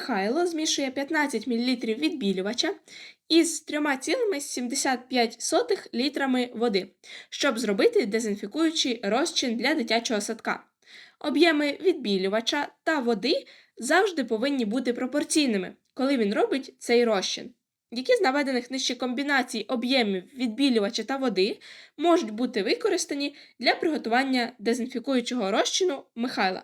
Михайло змішує 15 мл відбілювача із 3,75 літрами води, щоб зробити дезінфікуючий розчин для дитячого садка. Об'єми відбілювача та води завжди повинні бути пропорційними, коли він робить цей розчин. Які з наведених нижче комбінацій об'ємів відбілювача та води можуть бути використані для приготування дезінфікуючого розчину Михайла?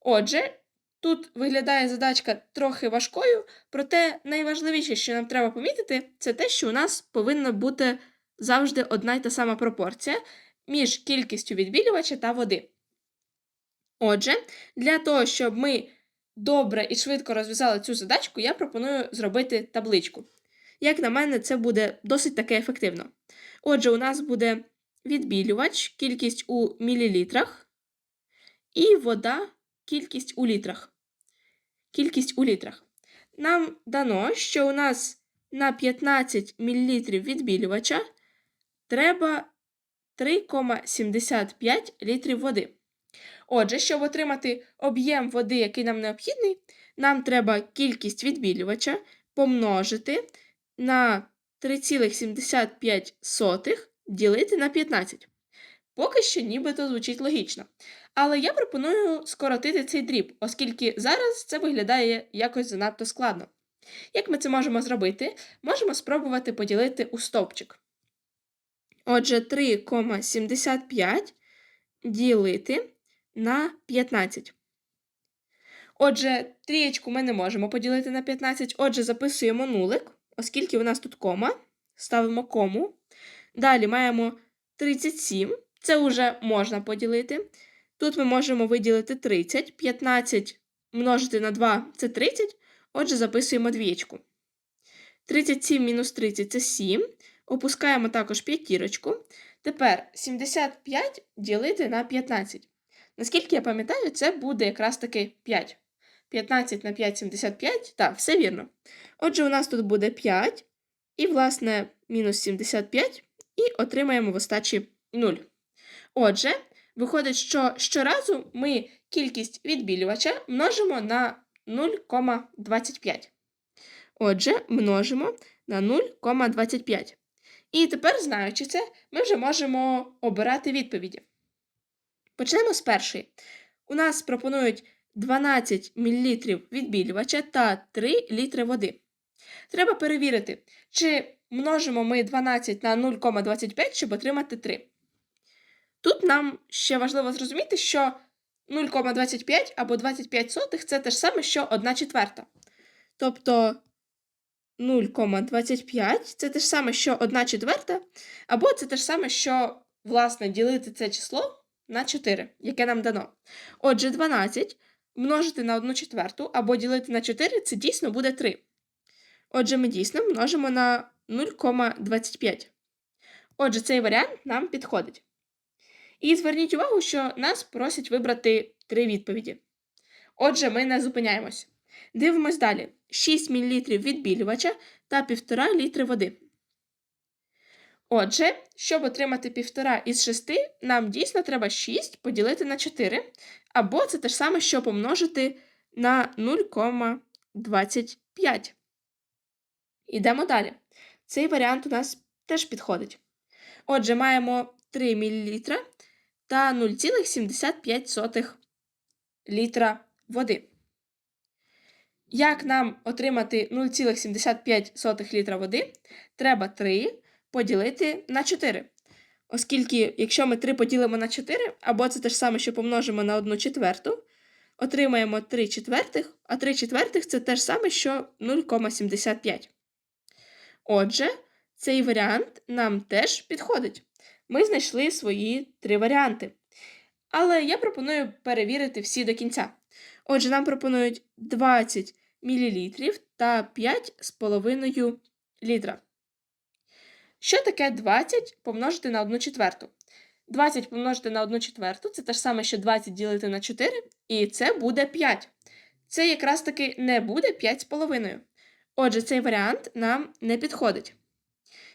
Отже, тут виглядає задачка трохи важкою, проте найважливіше, що нам треба помітити, це те, що у нас повинна бути завжди одна й та сама пропорція між кількістю відбілювача та води. Отже, для того, щоб ми добре і швидко розв'язали цю задачку, я пропоную зробити табличку. Як на мене, це буде досить таки ефективно. Отже, у нас буде відбілювач, кількість у мілілітрах, і вода, кількість у літрах. Кількість у літрах. Нам дано, що у нас на 15 мл відбілювача треба 3,75 літрів води. Отже, щоб отримати об'єм води, який нам необхідний, нам треба кількість відбілювача помножити на 3,75 ділити на 15. Поки що нібито звучить логічно. Але я пропоную скоротити цей дріб, оскільки зараз це виглядає якось занадто складно. Як ми це можемо зробити? Можемо спробувати поділити у стовпчик. Отже, 3,75 ділити на 15. Отже, трієчку ми не можемо поділити на 15. Отже, записуємо нулик, оскільки у нас тут кома. Ставимо кому. Далі маємо 37. Це вже можна поділити. Тут ми можемо виділити 30. 15 множити на 2 це 30. Отже, записуємо двієчку. 37 мінус 30 це 7. Опускаємо також п'ятірочку. Тепер 75 ділити на 15. Наскільки я пам'ятаю, це буде якраз таки 5. 15 на 5 75. Так, все вірно. Отже, у нас тут буде 5. І, власне, мінус 75, і отримаємо в остачі 0. Отже, виходить, що щоразу ми кількість відбілювача множимо на 0,25. Отже, множимо на 0,25. І тепер, знаючи це, ми вже можемо обирати відповіді. Почнемо з першої. У нас пропонують 12 мл відбілювача та 3 літри води. Треба перевірити, чи множимо ми 12 на 0,25, щоб отримати 3. Тут нам ще важливо зрозуміти, що 0,25 або 25 сотих це те ж саме, що 1 четверта. Тобто 0,25 це те ж саме, що 1 четверта, або це те ж саме, що, власне, ділити це число на 4, яке нам дано. Отже, 12 множити на 1 четверту або ділити на 4 це дійсно буде 3. Отже, ми дійсно множимо на 0,25. Отже, цей варіант нам підходить. І зверніть увагу, що нас просять вибрати три відповіді. Отже, ми не зупиняємось. Дивимось далі: 6 мл відбілювача та 1,5 літри води. Отже, щоб отримати 1,5 із 6, нам дійсно треба 6 поділити на 4, або це те ж саме, що помножити на 0,25. Ідемо далі. Цей варіант у нас теж підходить. Отже, маємо 3 мл та 0,75 літра води. Як нам отримати 0,75 літра води, треба 3 поділити на 4. Оскільки, якщо ми 3 поділимо на 4, або це те ж саме, що помножимо на 1 четверту, отримаємо 3 четвертих, а 3 четвертих це те ж саме, що 0,75. Отже, цей варіант нам теж підходить. Ми знайшли свої три варіанти. Але я пропоную перевірити всі до кінця. Отже, нам пропонують 20 мл та 5,5 літра. Що таке 20 помножити на 1 четверту? 20 помножити на 1 четверту це те ж саме, що 20 ділити на 4, і це буде 5. Це якраз таки не буде 5,5. Отже, цей варіант нам не підходить.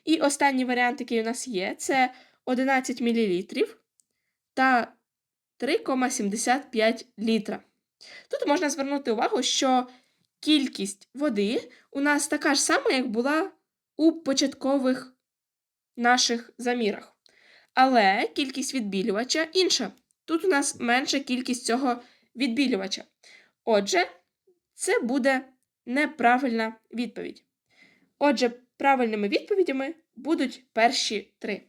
І останній варіант, який у нас є, це 11 мл та 3,75 літра. Тут можна звернути увагу, що кількість води у нас така ж сама, як була у початкових наших замірах. Але кількість відбілювача інша. Тут у нас менша кількість цього відбілювача. Отже, це буде неправильна відповідь. Отже, правильними відповідями будуть перші три.